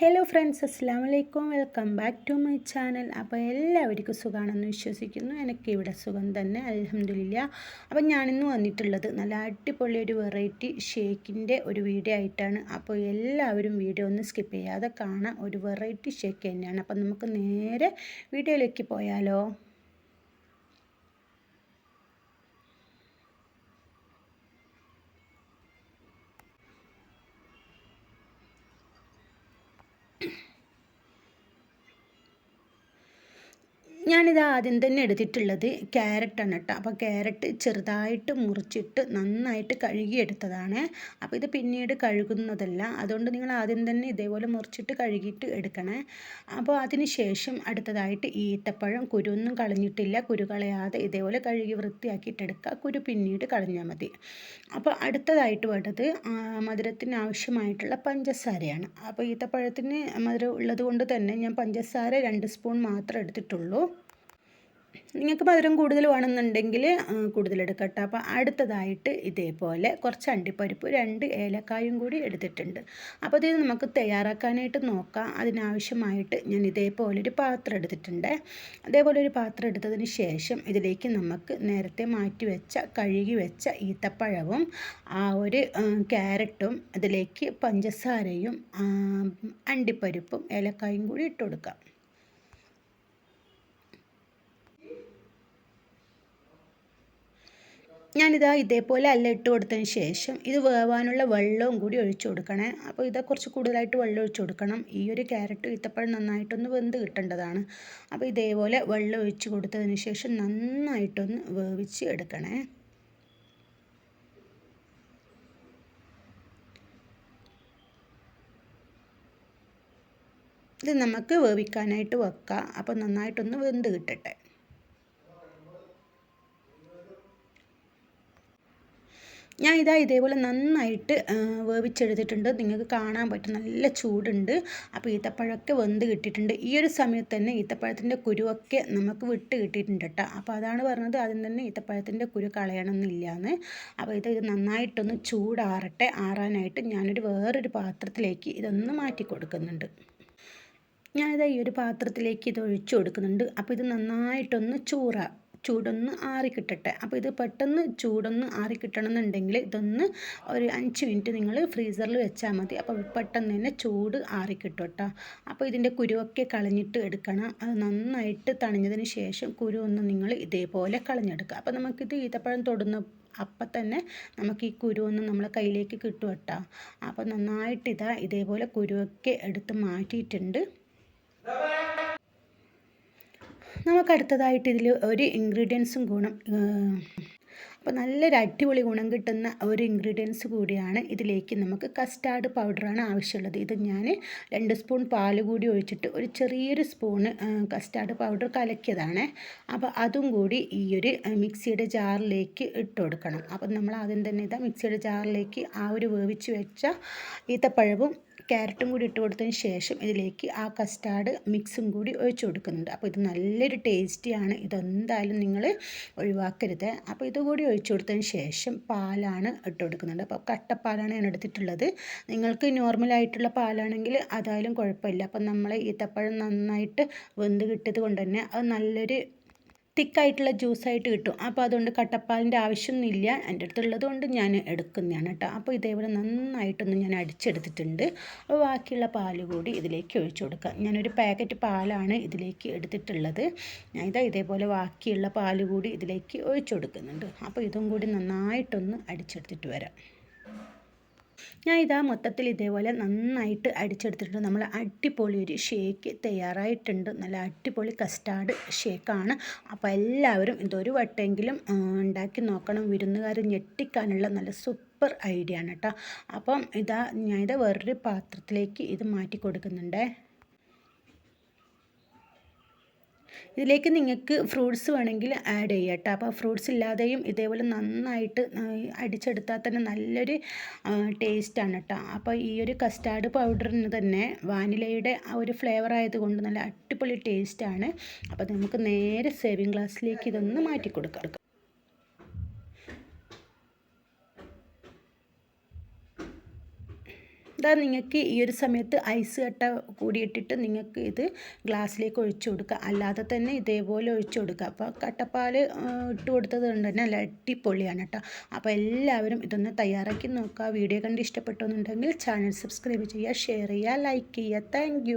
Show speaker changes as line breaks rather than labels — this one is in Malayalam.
ഹലോ ഫ്രണ്ട്സ് അസ്സാം വലൈക്കും welcome back to my channel അപ്പോൾ എല്ലാവർക്കും സുഖമാണെന്ന് വിശ്വസിക്കുന്നു. എനിക്ക് ഇവിടെ സുഖം തന്നെ അലഹമില്ല അപ്പം ഞാനിന്ന് വന്നിട്ടുള്ളത് നല്ല അടിപൊളി ഒരു വെറൈറ്റി ഷേക്കിന്റെ ഒരു വീഡിയോ ആയിട്ടാണ്. അപ്പോൾ എല്ലാവരും വീഡിയോ ഒന്ന് സ്കിപ്പ് ചെയ്യാതെ കാണാം ഒരു വെറൈറ്റി ഷേക്ക് തന്നെയാണ്. അപ്പോൾ നമുക്ക് നേരെ വീഡിയോയിലേക്ക് പോയാലോ? ഞാനിത് ആദ്യം തന്നെ എടുത്തിട്ടുള്ളത് ക്യാരറ്റാണ് കേട്ടോ. അപ്പോൾ ക്യാരറ്റ് ചെറുതായിട്ട് മുറിച്ചിട്ട് നന്നായിട്ട് കഴുകിയെടുത്തതാണ്. അപ്പോൾ ഇത് പിന്നീട് കഴുകുന്നതല്ല. അതുകൊണ്ട് നിങ്ങൾ ആദ്യം തന്നെ ഇതേപോലെ മുറിച്ചിട്ട് കഴുകിയിട്ട് എടുക്കണേ. അപ്പോൾ അതിന് ശേഷം അടുത്തതായിട്ട് ഈത്തപ്പഴം കുരുവൊന്നും കളഞ്ഞിട്ടില്ല. കുരു കളയാതെ ഇതേപോലെ കഴുകി വൃത്തിയാക്കിയിട്ട് എടുക്കുക. കുരു പിന്നീട് കളഞ്ഞാൽ മതി. അപ്പോൾ അടുത്തതായിട്ട് വേണ്ടത് മധുരത്തിന് ആവശ്യമായിട്ടുള്ള പഞ്ചസാരയാണ്. അപ്പോൾ ഈത്തപ്പഴത്തിന് മധുരം ഉള്ളത് കൊണ്ട് തന്നെ ഞാൻ പഞ്ചസാര രണ്ട് സ്പൂൺ മാത്രം എടുത്തിട്ടുള്ളൂ. നിങ്ങൾക്ക് മധുരം കൂടുതൽ വേണമെന്നുണ്ടെങ്കിൽ കൂടുതൽ കേട്ടോ അപ്പോൾ അടുത്തതായിട്ട് ഇതേപോലെ കുറച്ച് അണ്ടിപ്പരിപ്പ് രണ്ട് ഏലക്കായും കൂടി എടുത്തിട്ടുണ്ട്. അപ്പോൾ ഇത് നമുക്ക് തയ്യാറാക്കാനായിട്ട് നോക്കാം. അതിനാവശ്യമായിട്ട് ഞാൻ ഇതേപോലെ ഒരു പാത്രം എടുത്തിട്ടുണ്ട്. അതേപോലെ ഒരു പാത്രം എടുത്തതിന് ശേഷം ഇതിലേക്ക് നമുക്ക് നേരത്തെ മാറ്റി വെച്ച കഴുകി വെച്ച ഈത്തപ്പഴവും ആ ഒരു ക്യാരറ്റും അതിലേക്ക് പഞ്ചസാരയും അണ്ടിപ്പരിപ്പും ഏലക്കായും കൂടി ഇട്ട് കൊടുക്കാം. ഞാനിതാ ഇതേപോലെ അല്ല ഇട്ട് കൊടുത്തതിന് ശേഷം ഇത് വേവാനുള്ള വെള്ളവും കൂടി ഒഴിച്ചു കൊടുക്കണേ. അപ്പോൾ ഇതാ കുറച്ച് കൂടുതലായിട്ട് വെള്ളം ഒഴിച്ചു കൊടുക്കണം. ഈ ഒരു ക്യാരറ്റ് ഈത്തപ്പഴം നന്നായിട്ടൊന്ന് വെന്ത് കിട്ടേണ്ടതാണ്. അപ്പോൾ ഇതേപോലെ വെള്ളം ഒഴിച്ച് കൊടുത്തതിന് ശേഷം നന്നായിട്ടൊന്ന് വേവിച്ച് എടുക്കണേ. ഇത് നമുക്ക് വേവിക്കാനായിട്ട് വെക്കാം. അപ്പോൾ നന്നായിട്ടൊന്ന് വെന്ത് കിട്ടട്ടെ. ഞാൻ ഇതാ ഇതേപോലെ നന്നായിട്ട് വേവിച്ചെടുത്തിട്ടുണ്ട്. നിങ്ങൾക്ക് കാണാൻ പറ്റും. നല്ല ചൂടുണ്ട്. അപ്പോൾ ഈത്തപ്പഴമൊക്കെ വെന്ത് കിട്ടിയിട്ടുണ്ട്. ഈ ഒരു സമയത്ത് തന്നെ ഈത്തപ്പഴത്തിന്റെ കുരുവൊക്കെ നമുക്ക് വിട്ട് കിട്ടിയിട്ടുണ്ട് കേട്ടോ. അപ്പോൾ അതാണ് പറഞ്ഞത് ആദ്യം തന്നെ ഈത്തപ്പഴത്തിന്റെ കുരു കളയണമെന്നില്ലാന്ന്. അപ്പോൾ ഇത് ഇത് നന്നായിട്ടൊന്ന് ചൂടാറട്ടെ. ആറാനായിട്ട് ഞാനൊരു വേറൊരു പാത്രത്തിലേക്ക് ഇതൊന്ന് മാറ്റി കൊടുക്കുന്നുണ്ട്. ഞാനിതാ ഈ ഒരു പാത്രത്തിലേക്ക് ഇത് ഒഴിച്ചു കൊടുക്കുന്നുണ്ട്. അപ്പോൾ ഇത് നന്നായിട്ടൊന്ന് ചൂറ ചൂടൊന്ന് ആറിക്കിട്ടട്ടെ അപ്പോൾ ഇത് പെട്ടെന്ന് ചൂടൊന്ന് ആറിക്കിട്ടണം എന്നുണ്ടെങ്കിൽ ഇതൊന്ന് ഒരു അഞ്ച് മിനിറ്റ് നിങ്ങൾ ഫ്രീസറിൽ വെച്ചാൽ മതി. അപ്പോൾ പെട്ടെന്ന് തന്നെ ചൂട് ആറിക്കിട്ടും കേട്ടോ അപ്പോൾ ഇതിന്റെ കുരുവൊക്കെ കളഞ്ഞിട്ട് എടുക്കണം. അത് നന്നായിട്ട് തണിഞ്ഞതിന് ശേഷം കുരു ഒന്ന് നിങ്ങൾ ഇതേപോലെ കളഞ്ഞെടുക്കുക. അപ്പോൾ നമുക്കിത് ഈത്തപ്പഴം തൊടുന്ന അപ്പം തന്നെ നമുക്ക് ഈ കുരു ഒന്ന് നമ്മളെ കയ്യിലേക്ക് കിട്ടും കേട്ടോ. അപ്പോൾ നന്നായിട്ട് ഇതാ ഇതേപോലെ കുരുവൊക്കെ എടുത്ത് മാറ്റിയിട്ടുണ്ട്. നമുക്ക് അടുത്തതായിട്ട് ഇതിൽ ഒരു ഇൻഗ്രീഡിയൻസും ഗുണം അപ്പോൾ നല്ലൊരു അടിപൊളി ഗുണം കിട്ടുന്ന ഒരു ഇൻഗ്രീഡിയൻസ് കൂടിയാണ് ഇതിലേക്ക് നമുക്ക് കസ്റ്റാർഡ് പൗഡറാണ് ആവശ്യമുള്ളത്. ഇത് ഞാൻ രണ്ട് സ്പൂൺ പാൽ കൂടി ഒഴിച്ചിട്ട് ഒരു ചെറിയൊരു സ്പൂണ് കസ്റ്റാർഡ് പൗഡർ കലക്കിയതാണ്. അപ്പോൾ അതും കൂടി ഈ ഒരു മിക്സിയുടെ ജാറിലേക്ക് ഇട്ട് കൊടുക്കണം. അപ്പം നമ്മൾ ആദ്യം തന്നെ ഇതാ മിക്സിയുടെ ജാറിലേക്ക് ആ ഒരു വേവിച്ച് വെച്ച ഈത്തപ്പഴവും ക്യാരറ്റും കൂടി ഇട്ട് കൊടുത്തതിന് ശേഷം ഇതിലേക്ക് ആ കസ്റ്റാർഡ് മിക്സും കൂടി ഒഴിച്ചു കൊടുക്കുന്നുണ്ട്. അപ്പോൾ ഇത് നല്ലൊരു ടേസ്റ്റിയാണ്. ഇതെന്തായാലും നിങ്ങൾ ഒഴിവാക്കരുത്. അപ്പോൾ ഇതുകൂടി ഒഴിച്ചു കൊടുത്തതിന് ശേഷം പാലാണ് ഇട്ട് കൊടുക്കുന്നുണ്ട്. അപ്പോൾ കട്ടപ്പാലാണ് ഞാൻ എടുത്തിട്ടുള്ളത്. നിങ്ങൾക്ക് നോർമലായിട്ടുള്ള പാലാണെങ്കിൽ അതായാലും കുഴപ്പമില്ല. അപ്പം നമ്മൾ ഈത്തപ്പഴം നന്നായിട്ട് വെന്ത് കിട്ടിയത് കൊണ്ട് തന്നെ അത് നല്ലൊരു തിക്കായിട്ടുള്ള ജ്യൂസായിട്ട് കിട്ടും. അപ്പോൾ അതുകൊണ്ട് കട്ടപ്പാലിന്റെ ആവശ്യമൊന്നുമില്ല. എന്റെ അടുത്തുള്ളത് കൊണ്ട് ഞാൻ എടുക്കുന്നതാണ് കേട്ടോ. അപ്പോൾ ഇതേപോലെ നന്നായിട്ടൊന്ന് ഞാൻ അടിച്ചെടുത്തിട്ടുണ്ട്. അപ്പോൾ ബാക്കിയുള്ള പാൽ കൂടി ഇതിലേക്ക് ഒഴിച്ചു കൊടുക്കാം. ഞാനൊരു പാക്കറ്റ് പാലാണ് ഇതിലേക്ക് എടുത്തിട്ടുള്ളത്. ഞാൻ ഇതാ ഇതേപോലെ ബാക്കിയുള്ള പാൽ കൂടി ഇതിലേക്ക് ഒഴിച്ചു കൊടുക്കുന്നുണ്ട്. അപ്പോൾ ഇതും കൂടി നന്നായിട്ടൊന്ന് അടിച്ചെടുത്തിട്ട് വരാം. ഞാൻ ഇതാ മൊത്തത്തിൽ ഇതേപോലെ നന്നായിട്ട് അടിച്ചെടുത്തിട്ടുണ്ട്. നമ്മൾ അടിപൊളി ഒരു ഷേക്ക് തയ്യാറായിട്ടുണ്ട്. നല്ല അടിപൊളി കസ്റ്റാർഡ് ഷേക്കാണ്. അപ്പോൾ എല്ലാവരും ഇതൊരു വട്ടെങ്കിലും ഉണ്ടാക്കി നോക്കണം. വിരുന്നുകാർ ഞെട്ടിക്കാനുള്ള നല്ല സൂപ്പർ ഐഡിയ ആണ് കേട്ടോ അപ്പം ഇതാ ഞാനിത് വേറൊരു പാത്രത്തിലേക്ക് ഇത് മാറ്റി കൊടുക്കുന്നുണ്ടേ. ഇതിലേക്ക് നിങ്ങൾക്ക് ഫ്രൂട്ട്സ് വേണമെങ്കിൽ ആഡ് ചെയ്യാം കേട്ടോ. അപ്പോൾ ഫ്രൂട്ട്സ് ഇല്ലാതെയും ഇതേപോലെ നന്നായിട്ട് അടിച്ചെടുത്താൽ തന്നെ നല്ലൊരു ടേസ്റ്റാണ് കേട്ടോ. അപ്പോൾ ഈ ഒരു കസ്റ്റാർഡ് പൗഡറിന് തന്നെ വാനിലയുടെ ആ ഒരു ഫ്ലേവർ ആയതുകൊണ്ട് നല്ല അടിപൊളി ടേസ്റ്റാണ് അപ്പോൾ നമുക്ക് നേരെ സേവിങ് ഗ്ലാസ്സിലേക്ക് ഇതൊന്ന് മാറ്റി കൊടുക്കാം ഇതാ നിങ്ങൾക്ക് ഈ ഒരു സമയത്ത് ഐസ് കട്ട കൂടിയിട്ടിട്ട് നിങ്ങൾക്ക് ഇത് ഗ്ലാസ്സിലേക്ക് ഒഴിച്ചു കൊടുക്കുക. അല്ലാതെ തന്നെ ഇതേപോലെ ഒഴിച്ചു കൊടുക്കുക. അപ്പോൾ കട്ടപ്പാൽ ഇട്ട് കൊടുത്തത് കൊണ്ട് തന്നെ നല്ല അടിപൊളിയാണ് കേട്ടോ. അപ്പോൾ എല്ലാവരും ഇതൊന്ന് തയ്യാറാക്കി നോക്കുക. വീഡിയോ കണ്ട് ഇഷ്ടപ്പെട്ടെന്നുണ്ടെങ്കിൽ ചാനൽ സബ്സ്ക്രൈബ് ചെയ്യുക ഷെയർ ചെയ്യുക ലൈക്ക് ചെയ്യുക. താങ്ക്